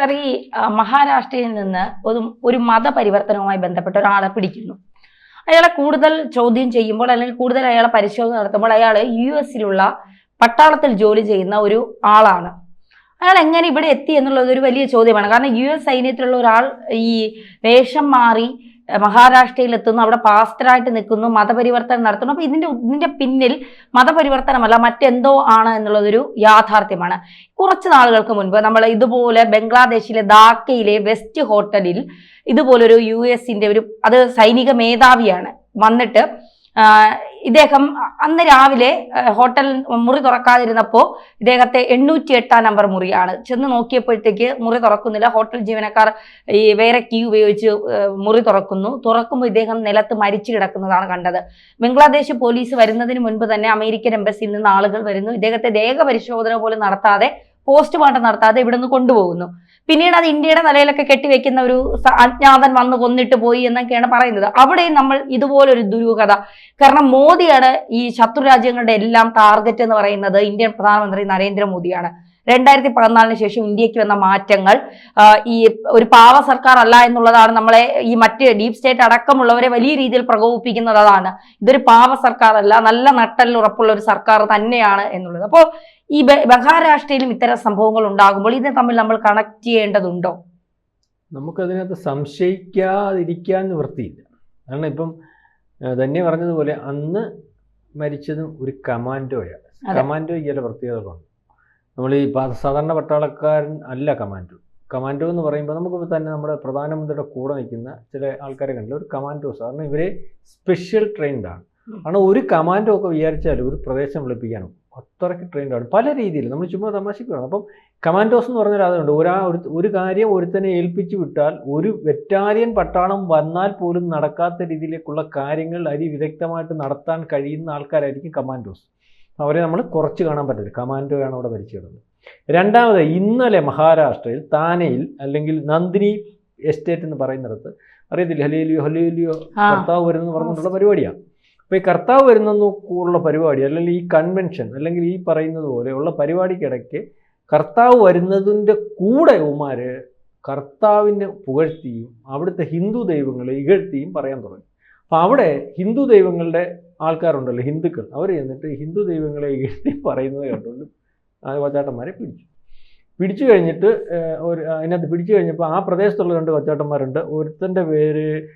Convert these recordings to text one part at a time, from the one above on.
Sir ഈ മഹാരാഷ്ട്രയിൽ നിന്ന് ഒരു ഒരു മതപരിവർത്തനവുമായി ബന്ധപ്പെട്ട ഒരാളെ പിടിക്കുന്നു. അയാളെ കൂടുതൽ ചോദ്യം ചെയ്യുമ്പോൾ അല്ലെങ്കിൽ കൂടുതൽ അയാളെ പരിശോധന നടത്തുമ്പോൾ അയാൾ യു എസിലുള്ള പട്ടാളത്തിൽ ജോലി ചെയ്യുന്ന ഒരു ആളാണ്. അയാൾ എങ്ങനെ ഇവിടെ എത്തി എന്നുള്ളത് ഒരു വലിയ ചോദ്യമാണ്. കാരണം യു എസ് സൈന്യത്തിലുള്ള ഒരാൾ ഈ വേഷം മാറി മഹാരാഷ്ട്രയിൽ എത്തുന്നു അവിടെ പാസ്റ്ററായിട്ട് നിൽക്കുന്നു മതപരിവർത്തനം നടത്തുന്നു. അപ്പൊ ഇതിന്റെ ഇതിന്റെ പിന്നിൽ മതപരിവർത്തനമല്ല മറ്റെന്തോ ആണ് എന്നുള്ളതൊരു യാഥാർത്ഥ്യമാണ്. കുറച്ച് നാളുകൾക്ക് മുൻപ് നമ്മൾ ഇതുപോലെ ബംഗ്ലാദേശിലെ ധാക്കയിലെ വെസ്റ്റ് ഹോട്ടലിൽ ഇതുപോലൊരു യു എസിന്റെ ഒരു അത് സൈനിക മേധാവിയാണ്. വന്നിട്ട് ഇദ്ദേഹം അന്ന് രാവിലെ ഹോട്ടൽ മുറി തുറക്കാതിരുന്നപ്പോൾ ഇദ്ദേഹത്തെ എണ്ണൂറ്റി എട്ടാം നമ്പർ മുറിയാണ്. ചെന്ന് നോക്കിയപ്പോഴത്തേക്ക് മുറി തുറക്കുന്നില്ല. ഹോട്ടൽ ജീവനക്കാർ ഈ വേറെ കീ ഉപയോഗിച്ച് മുറി തുറക്കുന്നു. തുറക്കുമ്പോൾ ഇദ്ദേഹം നിലത്ത് മരിച്ചു കിടക്കുന്നതാണ് കണ്ടത്. ബംഗ്ലാദേശ് പോലീസ് വരുന്നതിന് മുൻപ് തന്നെ അമേരിക്കൻ എംബസിയിൽ നിന്ന് ആളുകൾ വരുന്നു. ഇദ്ദേഹത്തെ ദേഹപരിശോധന പോലും നടത്താതെ പോസ്റ്റ്മോർട്ടം നടത്താതെ ഇവിടെ നിന്ന് കൊണ്ടുപോകുന്നു. പിന്നീട് അത് ഇന്ത്യയുടെ തലയിലൊക്കെ കെട്ടിവെക്കുന്ന ഒരു അജ്ഞാതൻ വന്ന് കൊന്നിട്ട് പോയി എന്നൊക്കെയാണ് പറയുന്നത്. അവിടെയും നമ്മൾ ഇതുപോലൊരു ദുരൂഹത. കാരണം മോദിയാണ് ഈ ശത്രു രാജ്യങ്ങളുടെ എല്ലാം ടാർഗറ്റ് എന്ന് പറയുന്നത് ഇന്ത്യൻ പ്രധാനമന്ത്രി നരേന്ദ്രമോദിയാണ്. രണ്ടായിരത്തി പതിനാലിന് ശേഷം ഇന്ത്യയ്ക്ക് വന്ന മാറ്റങ്ങൾ ഈ ഒരു പാവ സർക്കാർ അല്ല എന്നുള്ളതാണ് നമ്മളെ ഈ മറ്റ് ഡീപ് സ്റ്റേറ്റ് അടക്കമുള്ളവരെ വലിയ രീതിയിൽ പ്രകോപിപ്പിക്കുന്നത് അതാണ്. ഇതൊരു പാവ സർക്കാർ അല്ല നല്ല നട്ടലിൽ ഉറപ്പുള്ള ഒരു സർക്കാർ തന്നെയാണ് എന്നുള്ളത്. അപ്പോൾ ഈ മഹാരാഷ്ട്രയിലും ഇത്തരം സംഭവങ്ങൾ ഉണ്ടാകുമ്പോൾ ഇതിനെ തമ്മിൽ നമ്മൾ കണക്ട് ചെയ്യേണ്ടതുണ്ടോ? നമുക്കതിനകത്ത് സംശയിക്കാതിരിക്കാൻ നിവൃത്തിയില്ല. കാരണം ഇപ്പം തന്നെ പറഞ്ഞതുപോലെ അന്ന് മരിച്ചതും ഒരു കമാൻഡോയാണ്. കമാൻഡോ കമാൻഡോയ്ക്ക് ചില പ്രത്യേകതകളുണ്ട്. നമ്മൾ ഈ സാധാരണ പട്ടാളക്കാരൻ അല്ല കമാൻഡോ. കമാൻഡോ എന്ന് പറയുമ്പോൾ നമുക്ക് തന്നെ നമ്മുടെ പ്രധാനമന്ത്രിയുടെ കൂടെ നിൽക്കുന്ന ചില ആൾക്കാരെ കണ്ടില്ല? ഒരു കമാൻഡോസ് കാരണം ഇവരെ സ്പെഷ്യൽ ട്രെയിൻഡാണ്. കാരണം ഒരു കമാൻഡോ ഒക്കെ വിചാരിച്ചാൽ ഒരു പ്രദേശം വിളിപ്പിക്കാനും അത്രയ്ക്ക് ട്രെയിൻഡ് ആണ്. പല രീതിയിൽ. നമ്മൾ ചുമ്മാ തമാശിക്കുകയാണ് അപ്പം കമാൻഡോസ് എന്ന് പറഞ്ഞ അതുകൊണ്ട് ഒരാ ഒരു ഒരു കാര്യം ഒരുത്തനെ ഏൽപ്പിച്ചു വിട്ടാൽ ഒരു വെറ്റാലിയൻ പട്ടാളം വന്നാൽ പോലും നടക്കാത്ത രീതിയിലേക്കുള്ള കാര്യങ്ങൾ അതിവിദഗ്ധമായിട്ട് നടത്താൻ കഴിയുന്ന ആൾക്കാരായിരിക്കും കമാൻഡോസ്. അവരെ നമ്മൾ കുറച്ച് കാണാൻ പറ്റില്ല കമാൻഡോയാണ് അവിടെ ഭരിച്ചു കിടന്നത്. രണ്ടാമത് ഇന്നലെ മഹാരാഷ്ട്രയിൽ താനെയിൽ അല്ലെങ്കിൽ നന്ദിനി എസ്റ്റേറ്റ് എന്ന് പറയുന്നിടത്ത് അറിയത്തില്ല? ഹലിയലിയോ ഹലിയലിയോ ഭർത്താവ് വരുന്നു പറഞ്ഞിട്ടുള്ള പരിപാടിയാണ് അപ്പോൾ ഈ കർത്താവ് വരുന്നെന്ന് ഉള്ള പരിപാടി അല്ലെങ്കിൽ ഈ കൺവെൻഷൻ അല്ലെങ്കിൽ ഈ പറയുന്നത് പോലെയുള്ള പരിപാടിക്കിടയ്ക്ക് കർത്താവ് വരുന്നതിന്റെ കൂടെ ഉമാര് കർത്താവിനെ പുകഴ്ത്തിയും അവിടുത്തെ ഹിന്ദു ദൈവങ്ങളെ ഇകഴ്ത്തിയും പറയാൻ തുടങ്ങി. അപ്പോൾ അവിടെ ഹിന്ദു ദൈവങ്ങളുടെ ആൾക്കാരുണ്ടല്ലോ ഹിന്ദുക്കൾ. അവർ ചെന്നിട്ട് ഹിന്ദു ദൈവങ്ങളെ ഇകഴ്ത്തി പറയുന്നത് കേട്ടുകൊണ്ട് ആ കൊച്ചാട്ടന്മാരെ പിടിച്ചു. പിടിച്ചു കഴിഞ്ഞിട്ട് ഒരു അതിനകത്ത് പിടിച്ചു കഴിഞ്ഞപ്പോൾ ആ പ്രദേശത്തുള്ള രണ്ട് കൊച്ചാട്ടന്മാരുണ്ട്. ഒരുത്തന്റെ പേര്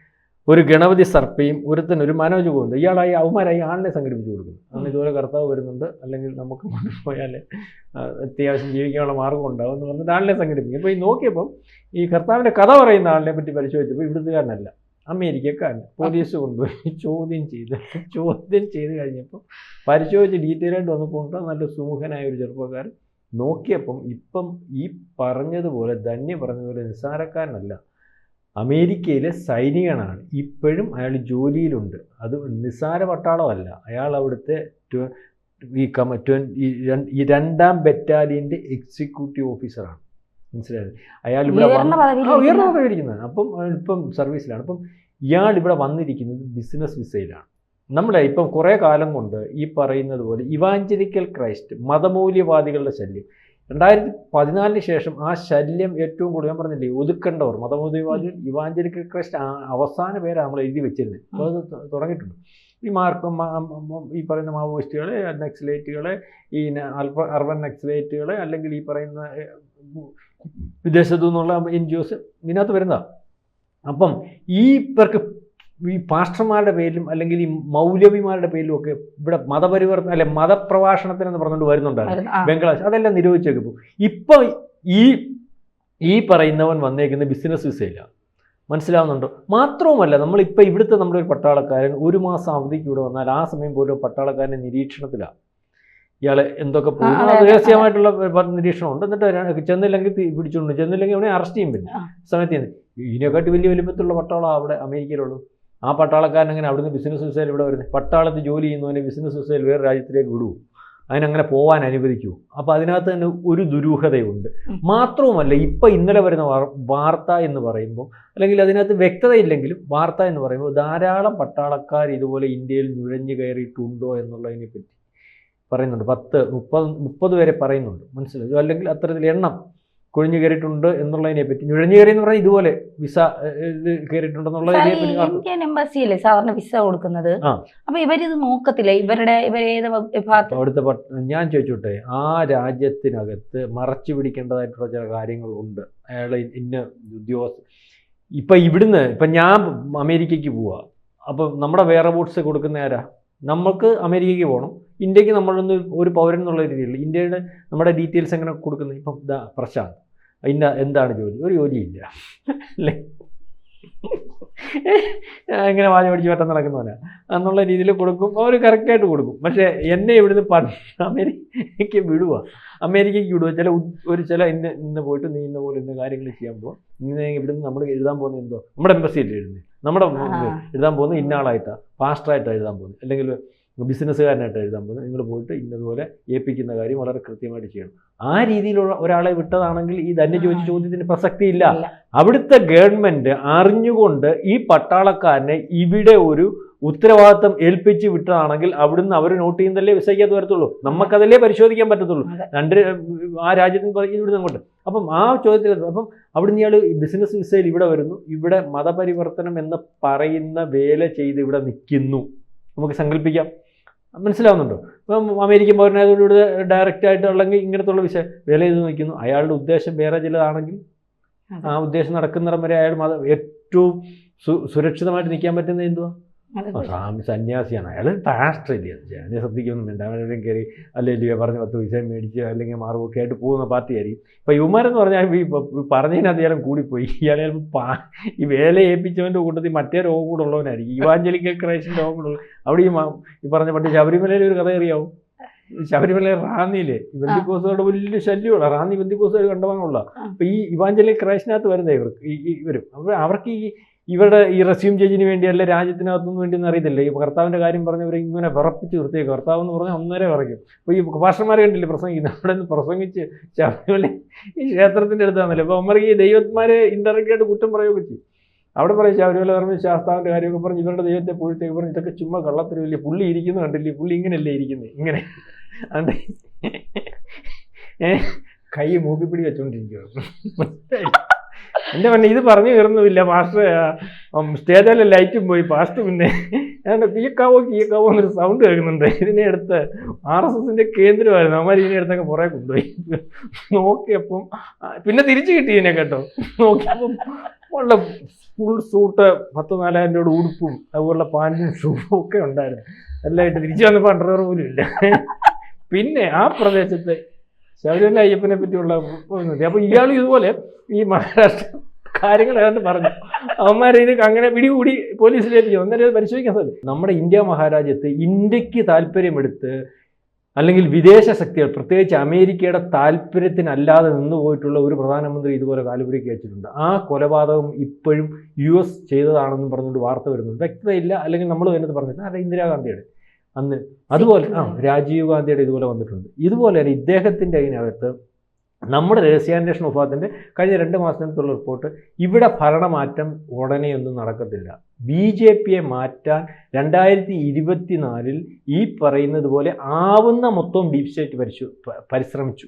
ഒരു ഗണപതി സർപ്പയും ഒരുത്തൻ ഒരു മനോജ് പോകുന്നത് ഇയാളായി അവന്മാരായി ആളിനെ സംഘടിപ്പിച്ചു കൊടുക്കുന്നു. അന്ന് ഇതുപോലെ കർത്താവ് വരുന്നുണ്ട്. അല്ലെങ്കിൽ നമുക്ക് കൊണ്ടുപോയാൽ ആ, അത്യാവശ്യം ജീവിക്കാനുള്ള മാർഗം ഉണ്ടാവും എന്ന് പറഞ്ഞിട്ട് ആളിനെ സംഘടിപ്പിക്കും അപ്പോൾ ഈ നോക്കിയപ്പം ഈ കർത്താവിന്റെ കഥ പറയുന്ന ആളിനെ പറ്റി പരിശോധിച്ചപ്പോൾ ഇവിടുത്തുകാരനല്ല അമേരിക്കക്കാരൻ. പോലീസ് കൊണ്ടുപോയി ചോദ്യം ചെയ്ത്. ചോദ്യം ചെയ്ത് കഴിഞ്ഞപ്പോൾ പരിശോധിച്ച് ഡീറ്റെയിൽ ആയിട്ട് വന്നപ്പോൾ നല്ല സുമുഖനായ ഒരു ചെറുപ്പക്കാരൻ. നോക്കിയപ്പം ഇപ്പം ഈ പറഞ്ഞതുപോലെ ധന്യ പറഞ്ഞതുപോലെ നിസ്സാരക്കാരനല്ല. അമേരിക്കയിലെ സൈനികനാണ്. ഇപ്പോഴും അയാൾ ജോലിയിലുണ്ട്. അത് നിസ്സാര പട്ടാളമല്ല. അയാൾ അവിടുത്തെ ഈ കമ ഈ രണ്ടാം ബറ്റാലിയന്റെ എക്സിക്യൂട്ടീവ് ഓഫീസറാണ്. മനസ്സിലായത് അയാൾ ഇവിടെ ഉയർന്ന പദവിയിരിക്കുന്നത് അപ്പം ഇപ്പം സർവീസിലാണ്. അപ്പം ഇയാൾ ഇവിടെ വന്നിരിക്കുന്നത് ബിസിനസ് വിസയിലാണ്. നമ്മുടെ ഇപ്പം കുറേ കാലം കൊണ്ട് ഈ പറയുന്നത് പോലെ ഇവാഞ്ചലിക്കൽ ക്രൈസ്റ്റ് മതമൂല്യവാദികളുടെ ശല്യം. രണ്ടായിരത്തി പതിനാലിന് ശേഷം ആ ശല്യം ഏറ്റവും കൂടുതൽ ഞാൻ പറഞ്ഞില്ലേ ഒതുക്കേണ്ടവർ മതമൂല്യവാദികൾ ഇവാഞ്ചലിക്കൽ ക്രൈസ്റ്റ് അവസാന പേരാണ് നമ്മൾ എഴുതി വെച്ചിരുന്നത്. അപ്പോൾ അത് തുടങ്ങിയിട്ടുണ്ട്. ഈ മാർക്കും ഈ പറയുന്ന മാവോയിസ്റ്റുകളെ നക്സലേറ്റുകളെ ഈ അർബൻ നക്സലേറ്റുകളെ അല്ലെങ്കിൽ ഈ പറയുന്ന വിദേശത്തു നിന്നുള്ള എൻ ജി ഒസ് ഇതിനകത്ത് വരുന്നതാണ് അപ്പം ഈ പേർക്ക് ഈ പാസ്റ്റർമാരുടെ പേരിലും അല്ലെങ്കിൽ ഈ മൗലവിമാരുടെ പേരിലും ഒക്കെ ഇവിടെ മതപരിവർത്തനം അല്ലെ മതപ്രഭാഷണത്തിന് എന്ന് പറഞ്ഞുകൊണ്ട് വരുന്നുണ്ടായിരുന്നു. ബംഗ്ലാദേശ് അതെല്ലാം നിരോധിച്ചേക്കും ഇപ്പൊ. ഈ ഈ പറയുന്നവൻ വന്നേക്കുന്ന ബിസിനസ് വിസയിലാണ് മനസ്സിലാവുന്നുണ്ടോ? മാത്രവുമല്ല നമ്മളിപ്പോൾ ഇവിടുത്തെ നമ്മുടെ ഒരു പട്ടാളക്കാരൻ ഒരു മാസം അവധിക്ക് ഇവിടെ വന്നാൽ ആ സമയം പോലും പട്ടാളക്കാരന്റെ നിരീക്ഷണത്തിലാണ് ഇയാൾ എന്തൊക്കെ പോകും രഹസ്യമായിട്ടുള്ള നിരീക്ഷണം നിരീക്ഷണമുണ്ട്. എന്നിട്ട് ചെന്നില്ലെങ്കിൽ പിടിച്ചോണ്ട് പിടിച്ചുകൊണ്ട് ചെന്നില്ലെങ്കിൽ അവനെ അറസ്റ്റ് ചെയ്യും പിന്നെ. സമയത്ത് ഇതിനെക്കാട്ടി വലിയ വലിപ്പത്തിലുള്ള പട്ടാളം അവിടെ അമേരിക്കയിലുള്ളൂ ആ പട്ടാളക്കാരൻ അങ്ങനെ അവിടുന്ന് ബിസിനസ് വിസയിൽ ഇവിടെ വരുന്നത് പട്ടാളത്ത് ജോലി ചെയ്യുന്നവനെ ബിസിനസ് വിസയിൽ വേറെ രാജ്യത്തിലേക്ക് വിടുവോ അതിനങ്ങനെ പോകാൻ അനുവദിക്കൂ. അപ്പോൾ അതിനകത്ത് തന്നെ ഒരു ദുരൂഹതയുണ്ട്. മാത്രവുമല്ല ഇപ്പം ഇന്നലെ വരുന്ന വാർത്ത എന്ന് പറയുമ്പോൾ അല്ലെങ്കിൽ അതിനകത്ത് വ്യക്തതയില്ലെങ്കിലും വാർത്ത എന്ന് പറയുമ്പോൾ ധാരാളം പട്ടാളക്കാർ ഇതുപോലെ ഇന്ത്യയിൽ നുഴഞ്ഞു കയറിയിട്ടുണ്ടോ എന്നുള്ളതിനെ പറ്റി പറയുന്നുണ്ട്. പത്ത് മുപ്പത് മുപ്പത് വരെ പറയുന്നുണ്ട്. മനസ്സിലായി? അല്ലെങ്കിൽ അത്തരത്തിൽ എണ്ണം കുഴിഞ്ഞു കയറിയിട്ടുണ്ട് എന്നുള്ളതിനെ പറ്റി. നുഴഞ്ഞു കയറി എന്ന് പറഞ്ഞാൽ ഇതുപോലെ വിസ കയറിയിട്ടുണ്ടെന്നുള്ള ഇന്ത്യൻ എംബസിയല്ലേ സാധാരണ വിസ കൊടുക്കുന്നത്. അപ്പൊ ഇവരിത് നോക്കത്തില്ല? ഇവരുടെ ഇവരേത് അവിടുത്തെ ഞാൻ ചോദിച്ചോട്ടെ ആ രാജ്യത്തിനകത്ത് മറച്ചു പിടിക്കേണ്ടതായിട്ടുള്ള ചില കാര്യങ്ങളുണ്ട് അയാൾ ഇന്ന ഉദ്യോഗസ്ഥ ഇപ്പൊ ഇവിടുന്ന് ഇപ്പൊ ഞാൻ അമേരിക്കക്ക് പോവാ. അപ്പൊ നമ്മുടെ വേറെ ബോട്ട്സ് കൊടുക്കുന്ന ആരാ? നമ്മൾക്ക് അമേരിക്കയ്ക്ക് പോകണം ഇന്ത്യയ്ക്ക് നമ്മളൊന്ന് ഒരു പൗരൻ എന്നുള്ള രീതിയിൽ ഇന്ത്യയുടെ നമ്മുടെ ഡീറ്റെയിൽസ് എങ്ങനെ കൊടുക്കുന്നത്? ഇപ്പം പ്രശാന്ത്. ഇന്ന എന്താണ് ജോലി? ഒരു ജോലിയില്ല. അല്ലേ? ഇങ്ങനെ വാഴ പിടിച്ച് പെട്ടെന്ന് നടക്കുന്നവനാ. എന്നുള്ള രീതിയിൽ കൊടുക്കും. അവർ കറക്റ്റായിട്ട് കൊടുക്കും. പക്ഷേ എന്നെ ഇവിടുന്ന് അമേരിക്കയ്ക്ക് വിടുക അമേരിക്കയ്ക്ക് വിടുക ചില ഒരു ചില ഇന്ന് ഇന്ന് പോയിട്ട് നീ ഇന്ന പോലെ ഇന്ന കാര്യങ്ങൾ ചെയ്യാൻ പോകും ഇന്ന് ഇവിടുന്ന് നമ്മൾ എഴുതാൻ പോകുന്നത് എന്തോ? നമ്മുടെ എംബസിയിൽ എഴുതുന്നത് നമ്മുടെ എഴുതാൻ പോകുന്നത് ഇന്ന ആളായിട്ടാണ് ഫാസ്റ്റായിട്ടാണ് എഴുതാൻ പോകുന്നത് അല്ലെങ്കിൽ ബിസിനസ്സുകാരനായിട്ട് എഴുതാൻ പോകുന്നത്. നിങ്ങൾ പോയിട്ട് ഇന്നതുപോലെ ഏൽപ്പിക്കുന്ന കാര്യം വളരെ കൃത്യമായിട്ട് ചെയ്യണം. ആ രീതിയിലുള്ള ഒരാളെ വിട്ടതാണെങ്കിൽ ഈ തന്നെ ചോദിച്ച ചോദ്യത്തിന് പ്രസക്തിയില്ല. ഇല്ല. അവിടുത്തെ ഗവൺമെന്റ് അറിഞ്ഞുകൊണ്ട് ഈ പട്ടാളക്കാരനെ ഇവിടെ ഒരു ഉത്തരവാദിത്തം ഏൽപ്പിച്ച് വിട്ടതാണെങ്കിൽ അവിടുന്ന് അവർ നോട്ട് ചെയ്യുന്നതല്ലേ വിസയ്ക്കാത്ത വരത്തുള്ളൂ. നമുക്കതല്ലേ പരിശോധിക്കാൻ പറ്റത്തുള്ളൂ. രണ്ട് ആ രാജ്യത്തിന് ഇവിടുന്ന് അങ്ങോട്ട്. അപ്പം ആ ചോദ്യത്തിൽ അപ്പം അവിടുന്ന് ഇയാൾ ബിസിനസ് വിസയിൽ ഇവിടെ വരുന്നു. ഇവിടെ മതപരിവർത്തനം എന്ന് പറയുന്ന വേല ചെയ്ത് ഇവിടെ നിൽക്കുന്നു. നമുക്ക് സങ്കല്പിക്കാം. മനസ്സിലാവുന്നുണ്ടോ? ഇപ്പം അമേരിക്കൻ പൗരനായതുകൊണ്ട് ഡയറക്റ്റ് ആയിട്ട് അല്ലെങ്കിൽ ഇങ്ങനത്തുള്ള വിഷയം വില ചെയ്ത് നിൽക്കുന്നു. അയാളുടെ ഉദ്ദേശം വേറെ ചിലതാണെങ്കിൽ ആ ഉദ്ദേശം നടക്കുന്നിടം വരെ അയാൾ ഏറ്റവും സു സുരക്ഷിതമായിട്ട് നിൽക്കാൻ പറ്റുന്നത് എന്തുവാ? സ്വാമി സന്യാസിയാണ്. അയാൾ രാഷ്ട്രീയ ഞാൻ ശ്രദ്ധിക്കൊന്നും വേണ്ട അവനെവിടെയും കയറി അല്ലെങ്കിൽ പറഞ്ഞ് പത്ത് പൈസ മേടിച്ച് അല്ലെങ്കിൽ മാറുമൊക്കെ ആയിട്ട് പോകുന്ന പാർട്ടിയായിരിക്കും. ഇപ്പം യുവമാരെന്ന് പറഞ്ഞാൽ ഈ പറഞ്ഞതിനകത്ത് ഇയാളും കൂടിപ്പോയി. ഇയാൾ ചിലപ്പോൾ ഈ വേല ഏൽപ്പിച്ചവന്റെ കൂട്ടത്തിൽ മറ്റേ രോഗം കൂടെ ഉള്ളവനായിരിക്കും. ഇവാഞ്ചലിക്കൽ ക്രൈസ്റ്റിന്റെ രോഗം കൂടെ ഉള്ള അവിടെ ഈ പറഞ്ഞ പണ്ട് ശബരിമലയിൽ ഒരു കഥ അറിയാവും? ശബരിമല റാന്നിയിലെ ഈ വലിയ ശല്യമുള്ള റാന്നി ബന്ധിക്കോസുകൾ കണ്ടവാനുള്ള അപ്പൊ ഈ ഇവാഞ്ചലിക് ക്രൈസ്റ്റിനകത്ത് വരുന്നത് ഇവർക്ക് ഈ ഇവരും. അവർക്ക് ഈ ഇവരുടെ ഈ റെസ്യൂം ചേഞ്ചിന് വേണ്ടി അല്ല രാജ്യത്തിനകത്തൊന്നും വേണ്ടി ഒന്നും അറിയത്തില്ല. ഈ കർത്താവിന്റെ കാര്യം പറഞ്ഞവർ ഇങ്ങനെ വിറപ്പിച്ച് നിർത്തിയേക്കും. കർത്താവ് എന്ന് പറഞ്ഞാൽ ഒന്നേരെ വിറയ്ക്കും. അപ്പോൾ ഈ ഭാഷമാരെ കണ്ടില്ലേ പ്രസംഗിക്കുന്നത് അവിടെ നിന്ന് പ്രസംഗിച്ച് ശബരിമല ഈ ക്ഷേത്രത്തിന്റെ അടുത്താണല്ലോ. അപ്പോൾ അവർക്ക് ഈ ദൈവന്മാരെ ഇൻഡയറക്റ്റ് ആയിട്ട് കുറ്റം പറയുകയൊക്കെ ചെയ്യും. അവിടെ പറയും ശബരിമല പറഞ്ഞ് ശാസ്താവിന്റെ കാര്യമൊക്കെ പറഞ്ഞ് ഇവരുടെ ദൈവത്തെ പുഴുത്തേക്ക് പറഞ്ഞ് ഇതൊക്കെ ചുമ്മാ കള്ളത്തരവില്ലേ പുള്ളി ഇരിക്കുന്നു കണ്ടില്ലേ? പുള്ളി ഇങ്ങനെയല്ലേ ഇരിക്കുന്നത് ഇങ്ങനെ. കൈ മൂക്കിപ്പിടി വെച്ചോണ്ടിരിക്കുകയാണ് എന്റെ മണ്ണ ഇത് പറഞ്ഞു കയറുന്നുമില്ല മാസ്റ്റർ. സ്റ്റേജിലെ ലൈറ്റും പോയി പാസ്റ്റ് പിന്നെ. കീക്കാവോ കീക്കാവോ എന്നൊരു സൗണ്ട് കേൾക്കുന്നുണ്ട്. ഇതിനെ അടുത്ത് ആർ എസ് എസിന്റെ കേന്ദ്രമായിരുന്നു. അവന്മാർ ഇതിനെ അടുത്തൊക്കെ പുറകെ കൊണ്ടുപോയി. നോക്കിയപ്പം പിന്നെ തിരിച്ചു കിട്ടി ഇതിനെ കേട്ടോ. നോക്കിയപ്പം ഉള്ള ഫുൾ സൂട്ട് പത്ത് നാലായിരം രൂപയുടെ ഉടുപ്പും അതുപോലുള്ള പാന്റും ഷൂവും ഒക്കെ ഉണ്ടായിരുന്നു. എല്ലായിട്ട് തിരിച്ചു വന്നപ്പോൾ അണ്ടർവെയർ പോലും ഇല്ല. പിന്നെ ആ പ്രദേശത്തെ ശബരിമല അയ്യപ്പനെ പറ്റിയുള്ള അപ്പൊ ഇയാൾ ഇതുപോലെ ഈ മഹാരാഷ്ട്ര കാര്യങ്ങൾ ഏതാണ്ട് പറഞ്ഞു. അവന്മാരെ ഇത് അങ്ങനെ പിടികൂടി പോലീസിലേക്ക് അന്നേരം പരിശോധിക്കാൻ സാധിക്കും. നമ്മുടെ ഇന്ത്യ മഹാരാജ്യത്ത് ഇന്ത്യയ്ക്ക് താല്പര്യമെടുത്ത് അല്ലെങ്കിൽ വിദേശ ശക്തികൾ പ്രത്യേകിച്ച് അമേരിക്കയുടെ താല്പര്യത്തിനല്ലാതെ നിന്നുപോയിട്ടുള്ള ഒരു പ്രധാനമന്ത്രി ഇതുപോലെ കാലുപിടിക്ക് വെച്ചിട്ടുണ്ട് ആ കൊലപാതകം ഇപ്പോഴും യു എസ് ചെയ്തതാണെന്നും പറഞ്ഞുകൊണ്ട് വാർത്ത വരുന്നുണ്ട്. വ്യക്തതയില്ല. അല്ലെങ്കിൽ നമ്മൾ തന്നെ പറഞ്ഞിട്ടുണ്ട് അത് ഇന്ദിരാഗാന്ധിയുടെ അന്ന് അതുപോലെ ആ രാജീവ് ഗാന്ധിയുടെ ഇതുപോലെ വന്നിട്ടുണ്ട്. ഇതുപോലെ തന്നെ ഇദ്ദേഹത്തിന്റെ അതിനകത്ത് നമ്മുടെ രഹസ്യാന്വേഷണ വിഭാഗത്തിന്റെ കഴിഞ്ഞ രണ്ട് മാസത്തിനകത്തുള്ള റിപ്പോർട്ട് ഇവിടെ ഭരണമാറ്റം ഉടനെയൊന്നും നടക്കത്തില്ല. ബി ജെ പിയെ മാറ്റാൻ രണ്ടായിരത്തി ഇരുപത്തിനാലിൽ ഈ പറയുന്നത് പോലെ ആവുന്ന മൊത്തം ഡീപ് സ്റ്റേറ്റ് പരിശു പരിശ്രമിച്ചു.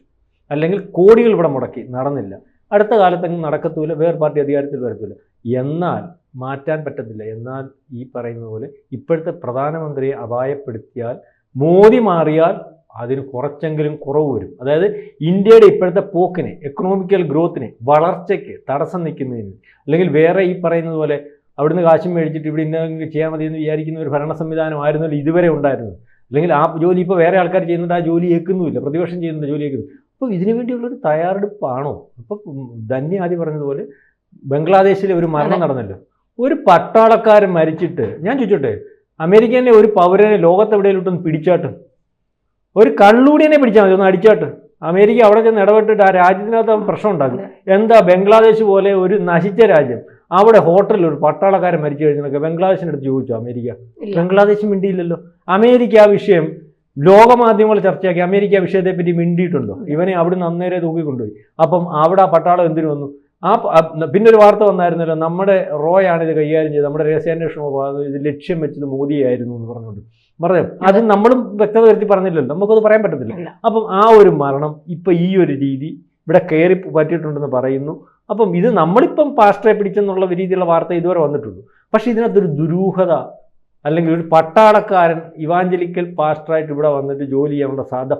അല്ലെങ്കിൽ കോടികൾ ഇവിടെ മുടക്കി നടന്നില്ല. അടുത്ത കാലത്തെങ്കിലും നടക്കത്തൂല വേറെ പാർട്ടി അധികാരത്തിൽ വരത്തില്ല എന്നാൽ മാറ്റാൻ പറ്റത്തില്ല. എന്നാൽ ഈ പറയുന്ന പോലെ ഇപ്പോഴത്തെ പ്രധാനമന്ത്രിയെ അപായപ്പെടുത്തിയാൽ മോദി മാറിയാൽ അതിന് കുറച്ചെങ്കിലും കുറവ് വരും. അതായത് ഇന്ത്യയുടെ ഇപ്പോഴത്തെ പോക്കിനെ എക്കണോമിക്കൽ ഗ്രോത്തിനെ വളർച്ചയ്ക്ക് തടസ്സം നിൽക്കുന്നതിന്. അല്ലെങ്കിൽ വേറെ ഈ പറയുന്നത് പോലെ അവിടുന്ന് കാശും മേടിച്ചിട്ട് ഇവിടെ ഇന്ന ചെയ്യാൻ മതി എന്ന് വിചാരിക്കുന്ന ഒരു ഭരണ സംവിധാനമായിരുന്നല്ലോ ഇതുവരെ ഉണ്ടായിരുന്നത്. അല്ലെങ്കിൽ ആ ജോലി ഇപ്പോൾ വേറെ ആൾക്കാർ ചെയ്യുന്നുണ്ട് ആ ജോലി ഏൽക്കുന്നുമില്ല. പ്രതിപക്ഷം ചെയ്യുന്നുണ്ട് ജോലി ഏൽക്കുന്നു അപ്പോൾ ഇതിനു വേണ്ടിയുള്ളൊരു തയ്യാറെടുപ്പാണോ? അപ്പോൾ ധന്യ ആദ്യം പറഞ്ഞതുപോലെ ബംഗ്ലാദേശിലെ ഒരു മരണം. നടന്നല്ലോ. ഒരു പട്ടാളക്കാരൻ മരിച്ചിട്ട് ഞാൻ ചോദിച്ചോട്ടെ അമേരിക്കനെ ഒരു പൗരനെ ലോകത്തെവിടെയിലോട്ടൊന്ന് പിടിച്ചാട്ട്? ഒരു കള്ളൂടിയനെ പിടിച്ചാൽ മതി ഒന്ന് അടിച്ചാട്ട്. അമേരിക്ക അവിടെ ചെന്ന് ഇടപെട്ടിട്ട് ആ രാജ്യത്തിനകത്ത് പ്രശ്നം ഉണ്ടാകും എന്താ ബംഗ്ലാദേശ് പോലെ ഒരു നശിച്ച രാജ്യം? അവിടെ ഹോട്ടലിൽ ഒരു പട്ടാളക്കാരൻ മരിച്ചു കഴിഞ്ഞൊക്കെ ബംഗ്ലാദേശിന്റെ അടുത്ത് ചോദിച്ചു അമേരിക്ക. ബംഗ്ലാദേശ് മിണ്ടിയില്ലല്ലോ. അമേരിക്ക ആ വിഷയം ലോകമാധ്യമങ്ങൾ ചർച്ചയാക്കി അമേരിക്ക വിഷയത്തെ പറ്റി മിണ്ടിയിട്ടുണ്ടോ? ഇവനെ അവിടെ അവിടുന്ന് അന്നേരെ തൂക്കിക്കൊണ്ടുപോയി അപ്പം അവിടെ ആ പട്ടാളം എന്തിനു വന്നു? ആ പിന്നെ ഒരു വാർത്ത വന്നായിരുന്നല്ലോ നമ്മുടെ റോയാണ് ഇത് കൈകാര്യം ചെയ്തത് നമ്മുടെ രഹസ്യാന്വേഷണ വിഭാഗം ഇത് ലക്ഷ്യം വെച്ചത് മോദിയായിരുന്നു എന്ന് പറഞ്ഞുകൊണ്ട്. പറഞ്ഞു അത് നമ്മളും വ്യക്തത വരുത്തി പറഞ്ഞില്ലല്ലോ നമുക്കത് പറയാൻ പറ്റത്തില്ല. അപ്പം ആ ഒരു മരണം ഇപ്പം ഈ ഒരു രീതി ഇവിടെ കയറി പറ്റിയിട്ടുണ്ടെന്ന് പറയുന്നു. അപ്പം ഇത് നമ്മളിപ്പം പാസ്റ്ററെ പിടിച്ചെന്നുള്ള രീതിയിലുള്ള വാർത്ത ഇതുവരെ വന്നിട്ടുള്ളൂ. പക്ഷേ ഇതിനകത്തൊരു ദുരൂഹത അല്ലെങ്കിൽ ഒരു പട്ടാളക്കാരൻ ഇവാഞ്ചലിക്കൽ പാസ്റ്ററായിട്ട് ഇവിടെ വന്നിട്ട് ജോലി ചെയ്യാനുള്ള സാധ്യത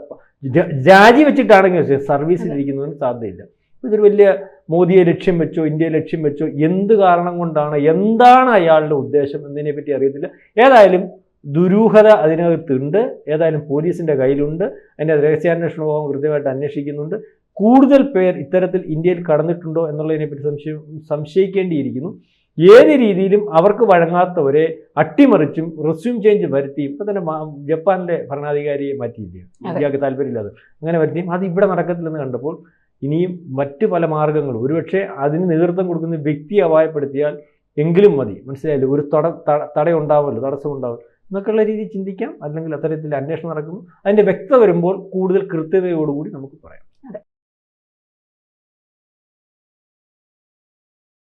രാജി വെച്ചിട്ടാണെങ്കിൽ സർവീസിലിരിക്കുന്നതിന് സാധ്യതയില്ല. ഇതൊരു വലിയ മോദിയെ ലക്ഷ്യം വെച്ചോ ഇന്ത്യയെ ലക്ഷ്യം വെച്ചോ എന്ത് കാരണം കൊണ്ടാണ് എന്താണ് അയാളുടെ ഉദ്ദേശം എന്നതിനെ പറ്റി അറിയത്തില്ല. ഏതായാലും ദുരൂഹത അതിനകത്തുണ്ട്. ഏതായാലും പോലീസിന്റെ കയ്യിലുണ്ട്. അതിന്റെ രഹസ്യാന്വേഷണ വിഭാഗം കൃത്യമായിട്ട് അന്വേഷിക്കുന്നുണ്ട്. കൂടുതൽ പേർ ഇത്തരത്തിൽ ഇന്ത്യയിൽ കടന്നിട്ടുണ്ടോ എന്നുള്ളതിനെപ്പറ്റി സംശയം സംശയിക്കേണ്ടിയിരിക്കുന്നു. ഏത് രീതിയിലും അവർക്ക് വഴങ്ങാത്തവരെ അട്ടിമറിച്ചും റെസ്യൂം ചേഞ്ച് വരുത്തിയും ഇപ്പം തന്നെ ജപ്പാനിലെ ഭരണാധികാരിയെ മാറ്റിയില്ലേ. ഇന്ത്യയ്ക്ക് താല്പര്യമില്ലാതെ അങ്ങനെ വരുത്തിയും അത് ഇവിടെ നടക്കത്തില്ലെന്ന് കണ്ടപ്പോൾ ഇനിയും മറ്റു പല മാർഗങ്ങളും. ഒരുപക്ഷെ അതിന് നേതൃത്വം കൊടുക്കുന്ന വ്യക്തിയെ അപായപ്പെടുത്തിയാൽ എങ്കിലും മതി. മനസ്സിലായില്ലേ? ഒരു തട തട- തടയുണ്ടാവുമല്ലോ തടസ്സം ഉണ്ടാവും എന്നൊക്കെയുള്ള രീതിയിൽ ചിന്തിക്കാം. അല്ലെങ്കിൽ അത്തരത്തിൽ അന്വേഷണം നടക്കുന്നു. അതിന്റെ വ്യക്തത വരുമ്പോൾ കൂടുതൽ കൃത്യതയോടുകൂടി നമുക്ക് പറയാം.